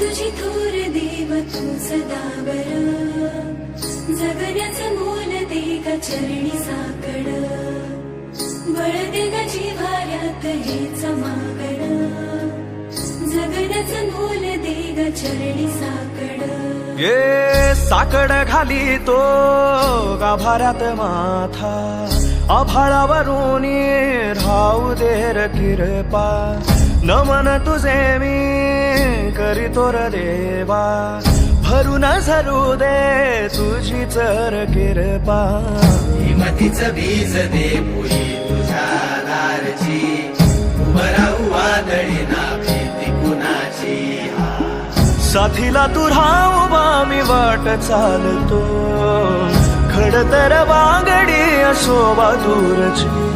तुझी थोर देव तू सदा बर. जगण्याचं मोल दे का चरणी साकड. बळ दे का जिव्हाऱ्यात हे समागड जगण्याचं मोल दे का चरणी साकड. ये साकड घाली तो गाभाऱ्यात माथा. आभाळावरून राहू देर किरपा नमन तुझे मी करीतो र देवा भरून झरू दे तुझी चर किरपा. हिमतीचं बीज दे पुरी तुझ्या दारची. उभं राहू वादळी ना भीती कुणाची साथीला तू राहू मी वाट चालतो. खडतर वागडी असो दूरची.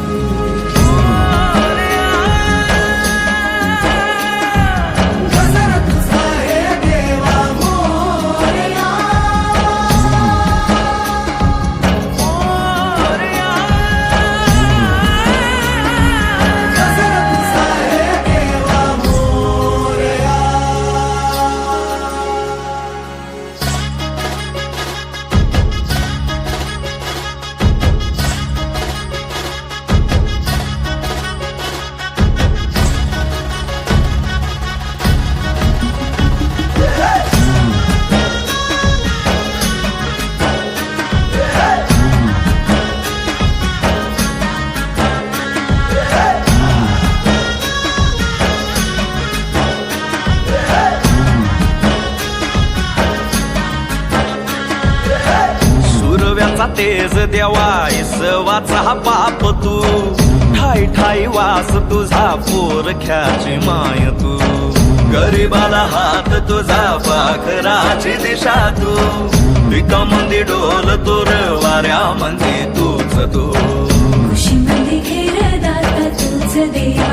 सुरव्याचा तेज देवा इसवाचा पाप तू. ठाई ठाई वास तुझा पोरख्याची माय तू. गरीबाला हात तुझा पाखराची दिशा तू. पिका मंदी डोल तोर वाऱ्या मंदी तूच तू. खुशीमध्ये घेर दाता तुझ देवा?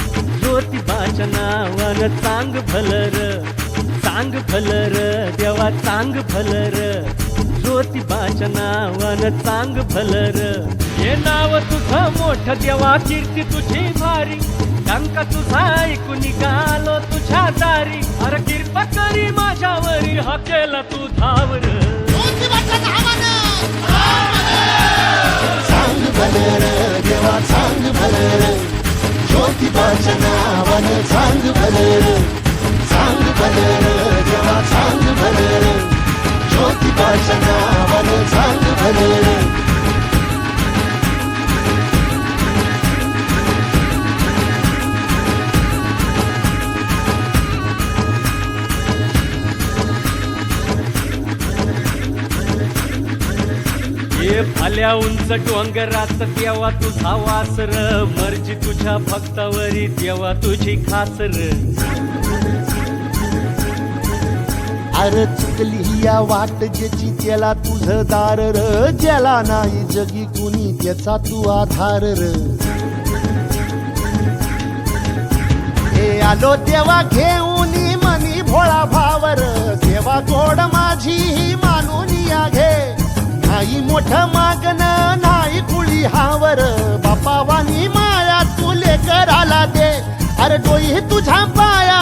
ज्योतिबाच्या नावानं चांग भलर चांग भलर देवा चांग भलर ज्योतिबाच्या नावानं चांग भलर हे नाव तुझं मोठ देवा कीर्ती तुझी भारी. टंका तुझा ऐकून निघालो तुझ्या दारी. अरे कृपा करी माझ्यावरी हा केला तू धावर. ज्योतिबाच्या नावानं चांग भलर चांग भलर देवा चांग भलर ज्योतिबाच्या नावानं चांग ये फाल्या उंच डोंगरात तेव्हा तुझा वासर. मर्जी तुझ्या भक्तावरी तेव्हा तुझी खासर. अरे चुकली या वाट ज्याची त्याला तुझं दार र. ज्याला नाही जगी कुणी त्याचा तू आधार र. हे आलो तेव्हा घेऊन नाही हावर बापा वाणी माया तुले कराला दे. अरे डोई तुझ्या पाया